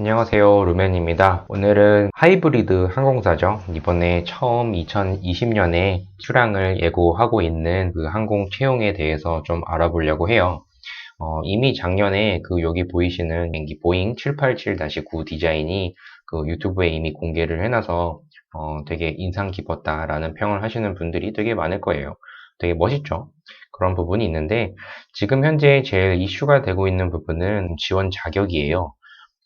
안녕하세요 루멘입니다. 오늘은 하이브리드 항공사죠. 이번에 처음 2020년에 출항을 예고하고 있는 그 항공 채용에 대해서 좀 알아보려고 해요. 어, 이미 작년에 그 여기 보이시는 비행기 보잉 787-9 디자인이 그 유튜브에 이미 공개를 해놔서 어, 되게 인상 깊었다 라는 평을 하시는 분들이 되게 많을 거예요. 되게 멋있죠? 그런 부분이 있는데 지금 현재 제일 이슈가 되고 있는 부분은 지원 자격이에요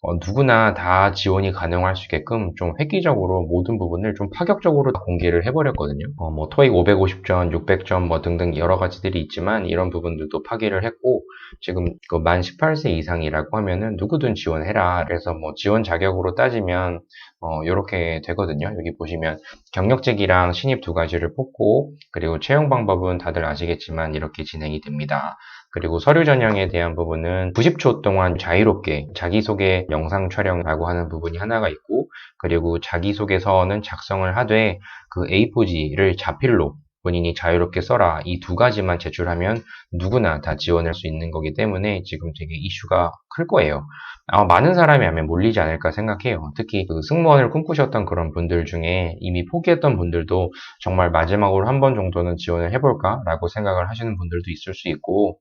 어, 누구나 다 지원이 가능할 수 있게끔 좀 획기적으로 모든 부분을 좀 파격적으로 공개를 해버렸거든요. 어, 뭐 토익 550점, 600점 뭐 등등 여러 가지들이 있지만 이런 부분들도 파기를 했고 지금 그 만 18세 이상이라고 하면은 누구든 지원해라. 그래서 뭐 지원 자격으로 따지면 어, 이렇게 되거든요. 여기 보시면 경력직이랑 신입 두 가지를 뽑고 그리고 채용 방법은 다들 아시겠지만 이렇게 진행이 됩니다. 그리고 서류 전형에 대한 부분은 90초 동안 자유롭게 자기소개 영상 촬영이라고 하는 부분이 하나가 있고 그리고 자기소개서는 작성을 하되 그 A4지를 자필로 본인이 자유롭게 써라 이 두 가지만 제출하면 누구나 다 지원할 수 있는 거기 때문에 지금 되게 이슈가 클 거예요. 아마 많은 사람이 하면 몰리지 않을까 생각해요. 특히 그 승무원을 꿈꾸셨던 그런 분들 중에 이미 포기했던 분들도 정말 마지막으로 한 번 정도는 지원을 해볼까라고 생각을 하시는 분들도 있을 수 있고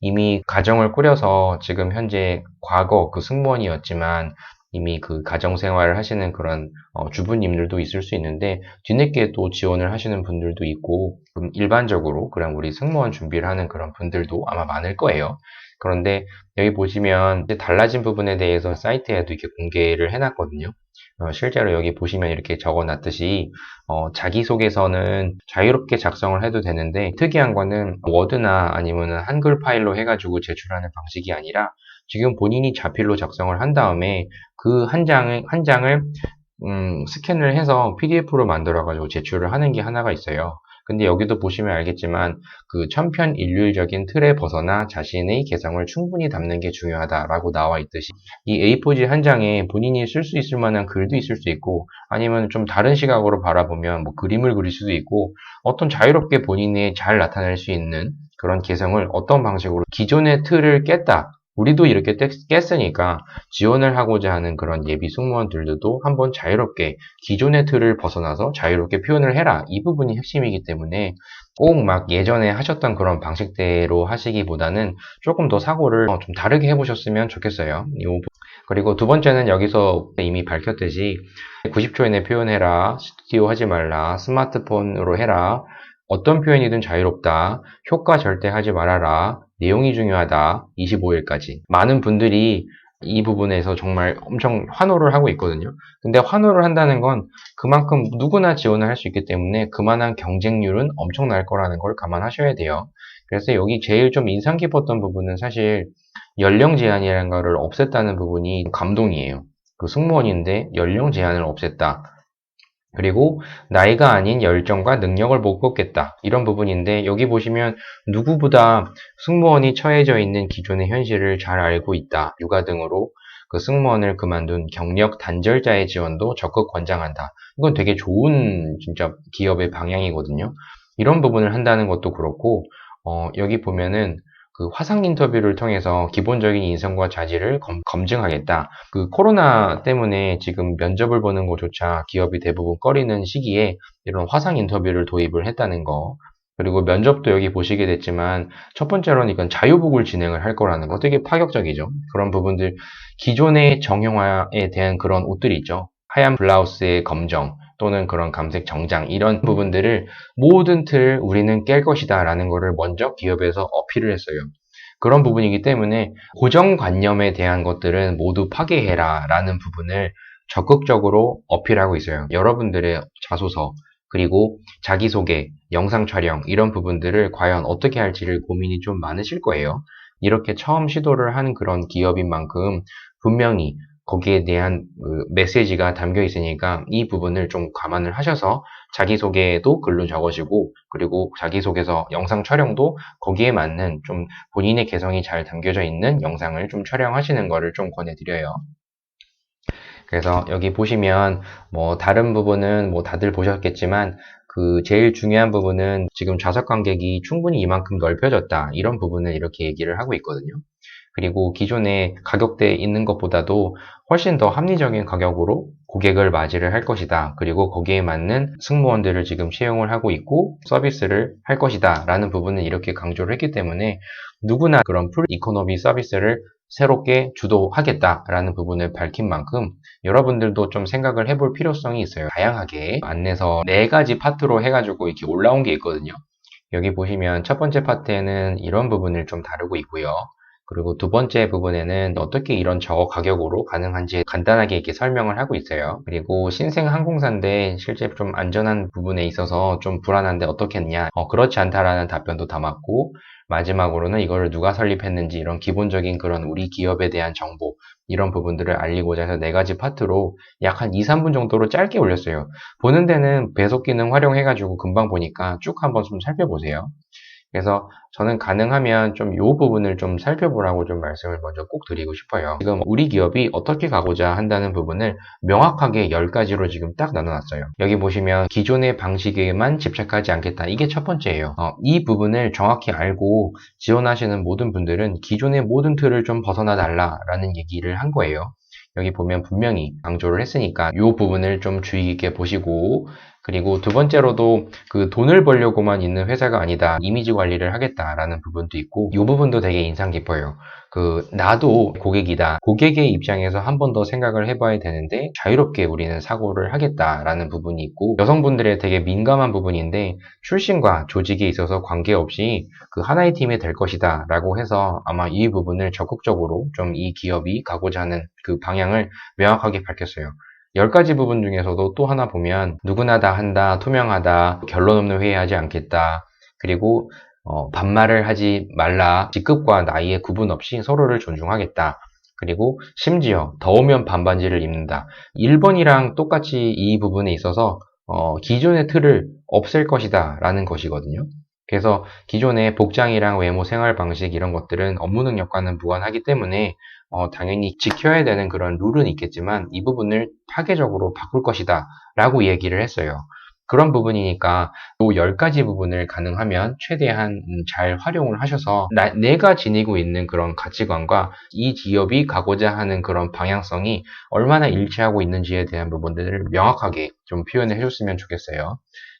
이미 가정을 꾸려서 지금 현재 과거 그 승무원이었지만 이미 그 가정 생활을 하시는 그런 어, 주부님들도 있을 수 있는데 뒤늦게 또 지원을 하시는 분들도 있고 일반적으로 그냥 우리 승무원 준비를 하는 그런 분들도 아마 많을 거예요. 그런데 여기 보시면 달라진 부분에 대해서 사이트에도 이렇게 공개를 해놨거든요. 어, 실제로 여기 보시면 이렇게 적어놨듯이 어, 자기소개서는 자유롭게 작성을 해도 되는데 특이한 거는 워드나 아니면 한글 파일로 해가지고 제출하는 방식이 아니라 지금 본인이 자필로 작성을 한 다음에 그 한 장을 한 장을 음, 스캔을 해서 PDF로 만들어가지고 제출을 하는 게 하나가 있어요. 근데 여기도 보시면 알겠지만 그 천편일률적인 틀에 벗어나 자신의 개성을 충분히 담는 게 중요하다라고 나와 있듯이 이 A4지 한 장에 본인이 쓸 수 있을 만한 글도 있을 수 있고 아니면 좀 다른 시각으로 바라보면 뭐 그림을 그릴 수도 있고 어떤 자유롭게 본인이 잘 나타낼 수 있는 그런 개성을 어떤 방식으로 기존의 틀을 깼다 우리도 이렇게 깼으니까 지원을 하고자 하는 그런 예비 승무원들도 한번 자유롭게 기존의 틀을 벗어나서 자유롭게 표현을 해라. 이 부분이 핵심이기 때문에 꼭 막 예전에 하셨던 그런 방식대로 하시기보다는 조금 더 사고를 어, 좀 다르게 해보셨으면 좋겠어요. 그리고 두 번째는 여기서 이미 밝혔듯이 90초 이내 표현해라, 스튜디오 하지 말라, 스마트폰으로 해라, 어떤 표현이든 자유롭다, 효과 절대 하지 말아라, 내용이 중요하다. 25일까지. 많은 분들이 이 부분에서 정말 엄청 환호를 하고 있거든요. 근데 환호를 한다는 건 그만큼 누구나 지원을 할 수 있기 때문에 그만한 경쟁률은 엄청 날 거라는 걸 감안하셔야 돼요. 그래서 여기 제일 좀 인상 깊었던 부분은 사실 연령 제한이라는 거를 없앴다는 부분이 감동이에요. 그 승무원인데 연령 제한을 없앴다. 그리고 나이가 아닌 열정과 능력을 못 뽑겠다. 이런 부분인데 여기 보시면 누구보다 승무원이 처해져 있는 기존의 현실을 잘 알고 있다. 육아 등으로 그 승무원을 그만둔 경력 단절자의 지원도 적극 권장한다. 이건 되게 좋은 진짜 기업의 방향이거든요. 이런 부분을 한다는 것도 그렇고 어, 여기 보면은 그 화상 인터뷰를 통해서 기본적인 인성과 자질을 검, 증하겠다. 그 코로나 때문에 지금 면접을 보는 것조차 기업이 대부분 꺼리는 시기에 이런 화상 인터뷰를 도입을 했다는 거. 그리고 면접도 여기 보시게 됐지만 첫 번째로는 이건 자유복을 진행을 할 거라는 거 되게 파격적이죠. 그런 부분들 기존의 정형화에 대한 그런 옷들이 있죠. 하얀 블라우스의 검정 또는 그런 감색 정장 이런 부분들을 모든 틀 우리는 깰 것이다 라는 것을 먼저 기업에서 어필을 했어요. 그런 부분이기 때문에 고정관념에 대한 것들은 모두 파괴해라 라는 부분을 적극적으로 어필하고 있어요. 여러분들의 자소서 그리고 자기소개, 영상 촬영 이런 부분들을 과연 어떻게 할지를 고민이 좀 많으실 거예요. 이렇게 처음 시도를 하는 그런 기업인 만큼 분명히 거기에 대한 그 메시지가 담겨 있으니까 이 부분을 좀 감안을 하셔서 자기소개도 글로 적으시고 그리고 자기소개서 영상 촬영도 거기에 맞는 좀 본인의 개성이 잘 담겨져 있는 영상을 좀 촬영하시는 거를 좀 권해드려요. 그래서 여기 보시면 뭐 다른 부분은 뭐 다들 보셨겠지만 그 제일 중요한 부분은 지금 좌석 간격이 충분히 이만큼 넓혀졌다 이런 부분을 이렇게 얘기를 하고 있거든요. 그리고 기존에 가격대에 있는 것보다도 훨씬 더 합리적인 가격으로 고객을 맞이를 할 것이다. 그리고 거기에 맞는 승무원들을 지금 채용을 하고 있고 서비스를 할 것이다. 라는 부분을 이렇게 강조를 했기 때문에 누구나 그런 풀 이코노미 서비스를 새롭게 주도하겠다라는 부분을 밝힌 만큼 여러분들도 좀 생각을 해볼 필요성이 있어요. 다양하게 안내서 네 가지 파트로 해가지고 이렇게 올라온 게 있거든요. 여기 보시면 첫 번째 파트에는 이런 부분을 좀 다루고 있고요. 그리고 두 번째 부분에는 어떻게 이런 저거 가격으로 가능한지 간단하게 이렇게 설명을 하고 있어요. 그리고 신생 항공사인데 실제 좀 안전한 부분에 있어서 좀 불안한데 어떻게 했냐? 어, 그렇지 않다라는 답변도 담았고 마지막으로는 이거를 누가 설립했는지 이런 기본적인 그런 우리 기업에 대한 정보 이런 부분들을 알리고자 해서 네 가지 파트로 약 한 2, 3분 정도로 짧게 올렸어요. 보는 데는 배속 기능 활용해가지고 금방 보니까 쭉 한번 좀 살펴보세요. 그래서 저는 가능하면 좀 이 부분을 좀 살펴보라고 좀 말씀을 먼저 꼭 드리고 싶어요. 지금 우리 기업이 어떻게 가고자 한다는 부분을 명확하게 10가지로 지금 딱 나눠놨어요. 여기 보시면 기존의 방식에만 집착하지 않겠다. 이게 첫 번째예요. 어, 이 부분을 정확히 알고 지원하시는 모든 분들은 기존의 모든 틀을 좀 벗어나 달라라는 얘기를 한 거예요. 여기 보면 분명히 강조를 했으니까 이 부분을 좀 주의 깊게 보시고 그리고 두 번째로도 그 돈을 벌려고만 있는 회사가 아니다. 이미지 관리를 하겠다라는 부분도 있고 이 부분도 되게 인상 깊어요. 그 나도 고객이다. 고객의 입장에서 한 번 더 생각을 해봐야 되는데 자유롭게 우리는 사고를 하겠다라는 부분이 있고 여성분들의 되게 민감한 부분인데 출신과 조직에 있어서 관계없이 그 하나의 팀이 될 것이다 라고 해서 아마 이 부분을 적극적으로 좀 이 기업이 가고자 하는 그 방향을 명확하게 밝혔어요. 10가지 부분 중에서도 또 하나 보면 누구나 다 한다, 투명하다, 결론 없는 회의하지 않겠다, 그리고 어, 반말을 하지 말라, 직급과 나이의 구분 없이 서로를 존중하겠다. 그리고 심지어 더우면 반반지를 입는다. 1번이랑 똑같이 이 부분에 있어서 어, 기존의 틀을 없앨 것이다 라는 것이거든요. 그래서 기존의 복장이랑 외모 생활 방식 이런 것들은 업무 능력과는 무관하기 때문에 어, 당연히 지켜야 되는 그런 룰은 있겠지만 이 부분을 파괴적으로 바꿀 것이다 라고 얘기를 했어요. 그런 부분이니까 또 10가지 부분을 가능하면 최대한 음, 잘 활용을 하셔서 나, 내가 지니고 있는 그런 가치관과 이 기업이 가고자 하는 그런 방향성이 얼마나 일치하고 있는지에 대한 부분들을 명확하게 좀 표현을 해줬으면 좋겠어요.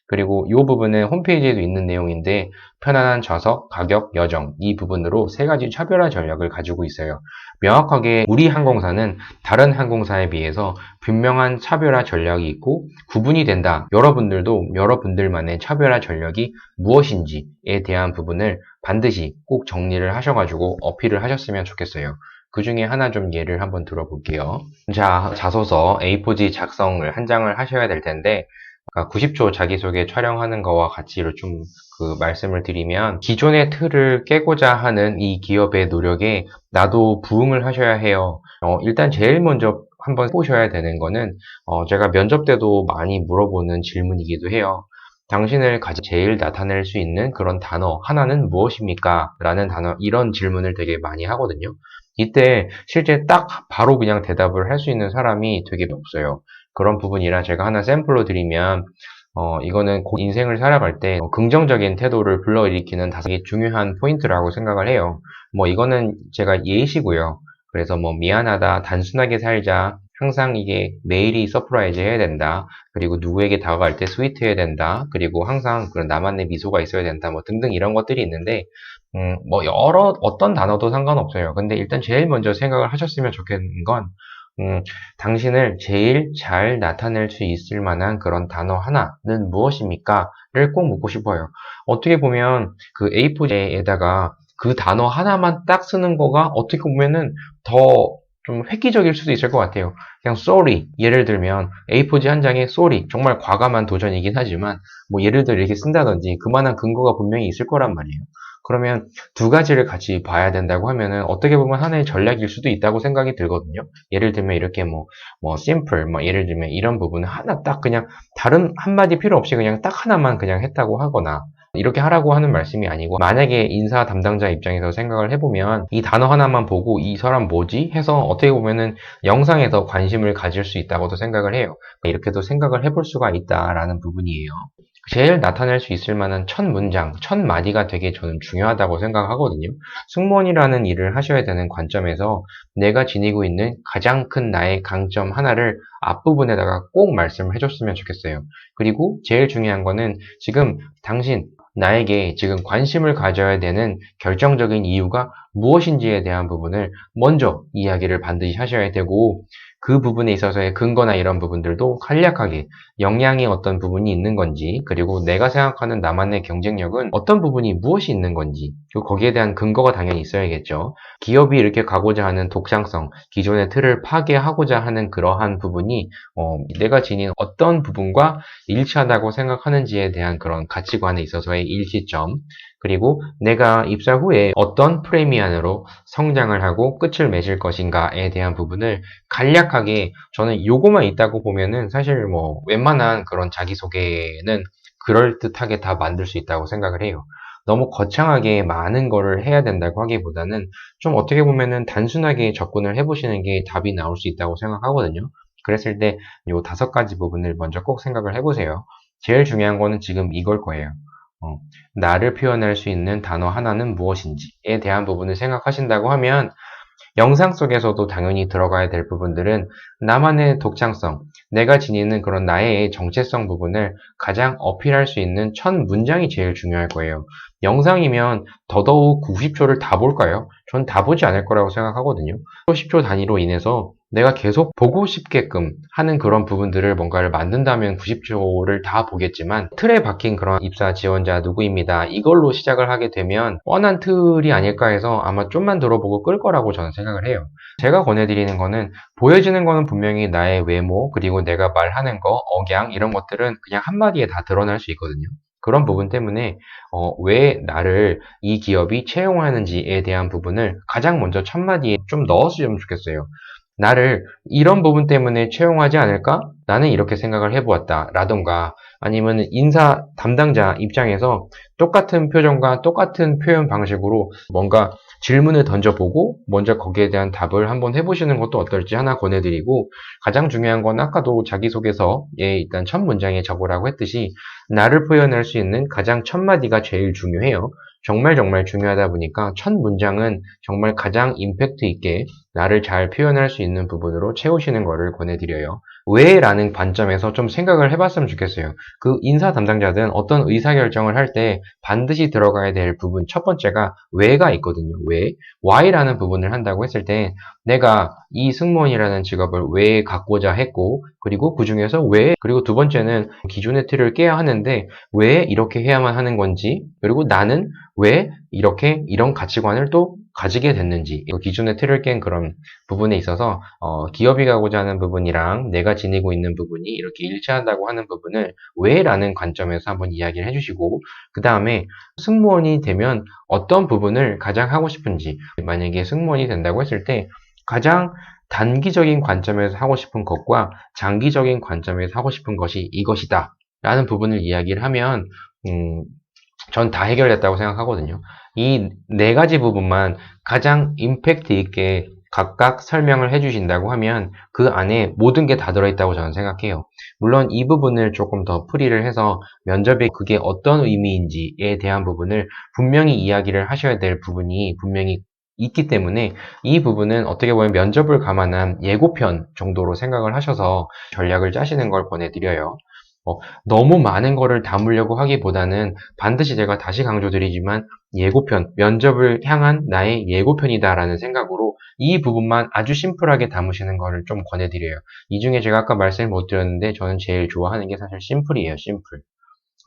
그리고 이 부분은 홈페이지에도 있는 내용인데 편안한 좌석, 가격, 여정 이 부분으로 세 가지 차별화 전략을 가지고 있어요. 명확하게 우리 항공사는 다른 항공사에 비해서 분명한 차별화 전략이 있고 구분이 된다. 여러분들도 여러분들만의 차별화 전략이 무엇인지에 대한 부분을 반드시 꼭 정리를 하셔가지고 어필을 하셨으면 좋겠어요. 그 중에 하나 좀 예를 한번 들어볼게요. 자, 자소서 A4지 작성을 한 장을 하셔야 될 텐데 90초 자기소개 촬영하는 거와 같이로 좀그 말씀을 드리면 기존의 틀을 깨고자 하는 이 기업의 노력에 나도 부응을 하셔야 해요. 어, 일단 제일 먼저 한번 보셔야 되는 거는 어, 제가 면접 때도 많이 물어보는 질문이기도 해요. 당신을 가장 제일 나타낼 수 있는 그런 단어 하나는 무엇입니까? 라는 단어 이런 질문을 되게 많이 하거든요. 이때 실제 딱 바로 그냥 대답을 할 수 있는 사람이 되게 없어요. 그런 부분이라 제가 하나 샘플로 드리면 어, 이거는 인생을 살아갈 때 긍정적인 태도를 불러일으키는 다섯 개 중요한 포인트라고 생각을 해요. 뭐 이거는 제가 예시고요. 그래서 뭐 미안하다, 단순하게 살자, 항상 이게 매일이 서프라이즈 해야 된다. 그리고 누구에게 다가갈 때 스위트 해야 된다. 그리고 항상 그런 나만의 미소가 있어야 된다. 뭐 등등 이런 것들이 있는데, 음, 뭐 여러 어떤 단어도 상관없어요. 근데 일단 제일 먼저 생각을 하셨으면 좋겠는 건, 음, 당신을 제일 잘 나타낼 수 있을 만한 그런 단어 하나는 무엇입니까? 를 꼭 묻고 싶어요. 어떻게 보면 그 A4지에다가 그 단어 하나만 딱 쓰는 거가 어떻게 보면은 더 좀 획기적일 수도 있을 것 같아요. 그냥 sorry 예를 들면 A4지 한 장에 sorry 정말 과감한 도전이긴 하지만 뭐 예를 들어 이렇게 쓴다든지 그만한 근거가 분명히 있을 거란 말이에요. 그러면 두 가지를 같이 봐야 된다고 하면은 어떻게 보면 하나의 전략일 수도 있다고 생각이 들거든요. 예를 들면 이렇게 뭐, 뭐, simple, 뭐, 예를 들면 이런 부분을 하나 딱 그냥 다른 한마디 필요 없이 그냥 딱 하나만 그냥 했다고 하거나 이렇게 하라고 하는 말씀이 아니고 만약에 인사 담당자 입장에서 생각을 해보면 이 단어 하나만 보고 이 사람 뭐지? 해서 어떻게 보면은 영상에서 관심을 가질 수 있다고도 생각을 해요. 이렇게도 생각을 해볼 수가 있다라는 부분이에요. 제일 나타낼 수 있을 만한 첫 문장, 첫 마디가 되게 저는 중요하다고 생각하거든요. 승무원이라는 일을 하셔야 되는 관점에서 내가 지니고 있는 가장 큰 나의 강점 하나를 앞부분에다가 꼭 말씀을 해줬으면 좋겠어요. 그리고 제일 중요한 거는 지금 당신, 나에게 지금 관심을 가져야 되는 결정적인 이유가 무엇인지에 대한 부분을 먼저 이야기를 반드시 하셔야 되고 그 부분에 있어서의 근거나 이런 부분들도 간략하게 역량이 어떤 부분이 있는 건지 그리고 내가 생각하는 나만의 경쟁력은 어떤 부분이 무엇이 있는 건지 그리고 거기에 대한 근거가 당연히 있어야겠죠. 기업이 이렇게 가고자 하는 독창성, 기존의 틀을 파괴하고자 하는 그러한 부분이 어, 내가 지닌 어떤 부분과 일치하다고 생각하는지에 대한 그런 가치관에 있어서의 일치점 그리고 내가 입사 후에 어떤 프레미 안으로 성장을 하고 끝을 맺을 것인가에 대한 부분을 간략하게 저는 요거만 있다고 보면은 사실 뭐 웬만한 그런 자기소개는 그럴듯하게 다 만들 수 있다고 생각을 해요. 너무 거창하게 많은 거를 해야 된다고 하기보다는 좀 어떻게 보면은 단순하게 접근을 해보시는 게 답이 나올 수 있다고 생각하거든요. 그랬을 때 요 다섯 가지 부분을 먼저 꼭 생각을 해보세요. 제일 중요한 거는 지금 이걸 거예요. 어, 나를 표현할 수 있는 단어 하나는 무엇인지에 대한 부분을 생각하신다고 하면 영상 속에서도 당연히 들어가야 될 부분들은 나만의 독창성, 내가 지니는 그런 나의 정체성 부분을 가장 어필할 수 있는 첫 문장이 제일 중요할 거예요. 영상이면 더더욱 90초를 다 볼까요? 전 다 보지 않을 거라고 생각하거든요. 10초 단위로 인해서 내가 계속 보고 싶게끔 하는 그런 부분들을 뭔가를 만든다면 90초를 다 보겠지만 틀에 박힌 그런 입사 지원자 누구입니다. 이걸로 시작을 하게 되면 뻔한 틀이 아닐까 해서 아마 좀만 들어보고 끌 거라고 저는 생각을 해요. 제가 권해드리는 거는 보여지는 거는 분명히 나의 외모 그리고 내가 말하는 거, 억양 이런 것들은 그냥 한마디에 다 드러날 수 있거든요. 그런 부분 때문에 어, 왜 나를 이 기업이 채용하는지에 대한 부분을 가장 먼저 첫 마디에 좀 넣었으면 좋겠어요. 나를 이런 부분 때문에 채용하지 않을까? 나는 이렇게 생각을 해보았다. 라던가 아니면 인사 담당자 입장에서 똑같은 표정과 똑같은 표현 방식으로 뭔가 질문을 던져보고 먼저 거기에 대한 답을 한번 해보시는 것도 어떨지 하나 권해드리고 가장 중요한 건 아까도 자기소개서에 일단 첫 문장에 적으라고 했듯이 나를 표현할 수 있는 가장 첫 마디가 제일 중요해요. 정말 정말 중요하다 보니까 첫 문장은 정말 가장 임팩트 있게 나를 잘 표현할 수 있는 부분으로 채우시는 것을 권해드려요. 왜? 라는 관점에서 좀 생각을 해봤으면 좋겠어요. 그 인사 담당자든 어떤 의사결정을 할 때 반드시 들어가야 될 부분 첫 번째가 왜가 있거든요. 왜? why라는 부분을 한다고 했을 때 내가 이 승무원이라는 직업을 왜 갖고자 했고 그리고 그 중에서 왜 그리고 두 번째는 기존의 틀을 깨야 하는데 왜 이렇게 해야만 하는 건지 그리고 나는 왜 이렇게 이런 가치관을 또 가지게 됐는지 기존의 틀을 깬 그런 부분에 있어서 어, 기업이 가고자 하는 부분이랑 내가 지니고 있는 부분이 이렇게 일치한다고 하는 부분을 왜라는 관점에서 한번 이야기를 해주시고 그 다음에 승무원이 되면 어떤 부분을 가장 하고 싶은지 만약에 승무원이 된다고 했을 때 가장 단기적인 관점에서 하고 싶은 것과 장기적인 관점에서 하고 싶은 것이 이것이다 라는 부분을 이야기를 하면 음, 전 다 해결됐다고 생각하거든요. 이 네 가지 부분만 가장 임팩트 있게 각각 설명을 해주신다고 하면 그 안에 모든 게 다 들어있다고 저는 생각해요. 물론 이 부분을 조금 더 풀이를 해서 면접에 그게 어떤 의미인지에 대한 부분을 분명히 이야기를 하셔야 될 부분이 분명히 있기 때문에 이 부분은 어떻게 보면 면접을 감안한 예고편 정도로 생각을 하셔서 전략을 짜시는 걸 권해드려요. 어, 너무 많은 거를 담으려고 하기보다는 반드시 제가 다시 강조드리지만 예고편, 면접을 향한 나의 예고편이다라는 생각으로 이 부분만 아주 심플하게 담으시는 거를 좀 권해드려요. 이 중에 제가 아까 말씀을 못 드렸는데 저는 제일 좋아하는 게 사실 심플이에요, 심플.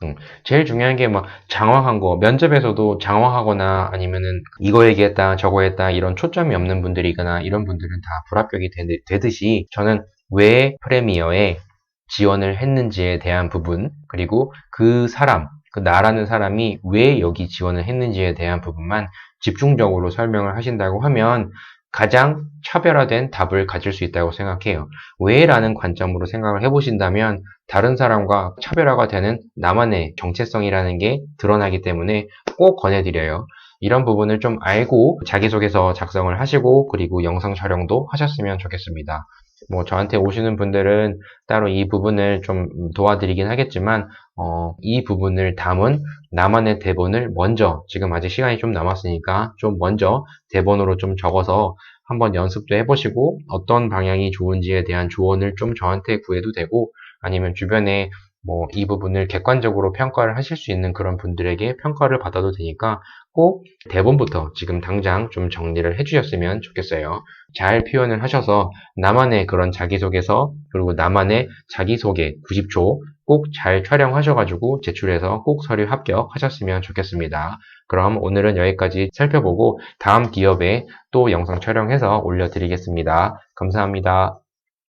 음, 제일 중요한 게 막 장황한 거, 면접에서도 장황하거나 아니면은 이거 얘기했다, 저거 했다 이런 초점이 없는 분들이거나 이런 분들은 다 불합격이 되, 듯이 저는 왜 프레미어에 지원을 했는지에 대한 부분, 그리고 그 사람, 그 나라는 사람이 왜 여기 지원을 했는지에 대한 부분만 집중적으로 설명을 하신다고 하면 가장 차별화된 답을 가질 수 있다고 생각해요. 왜? 라는 관점으로 생각을 해보신다면 다른 사람과 차별화가 되는 나만의 정체성이라는 게 드러나기 때문에 꼭 권해드려요. 이런 부분을 좀 알고 자기소개서 작성을 하시고 그리고 영상 촬영도 하셨으면 좋겠습니다. 뭐 저한테 오시는 분들은 따로 이 부분을 좀 도와드리긴 하겠지만 어, 이 부분을 담은 나만의 대본을 먼저 지금 아직 시간이 좀 남았으니까 좀 먼저 대본으로 좀 적어서 한번 연습도 해보시고 어떤 방향이 좋은지에 대한 조언을 좀 저한테 구해도 되고 아니면 주변에 뭐 이 부분을 객관적으로 평가를 하실 수 있는 그런 분들에게 평가를 받아도 되니까 꼭 대본부터 지금 당장 좀 정리를 해주셨으면 좋겠어요. 잘 표현을 하셔서 나만의 그런 자기소개서 그리고 나만의 자기소개 90초 꼭 잘 촬영하셔가지고 제출해서 꼭 서류 합격하셨으면 좋겠습니다. 그럼 오늘은 여기까지 살펴보고 다음 기업에 또 영상 촬영해서 올려드리겠습니다. 감사합니다.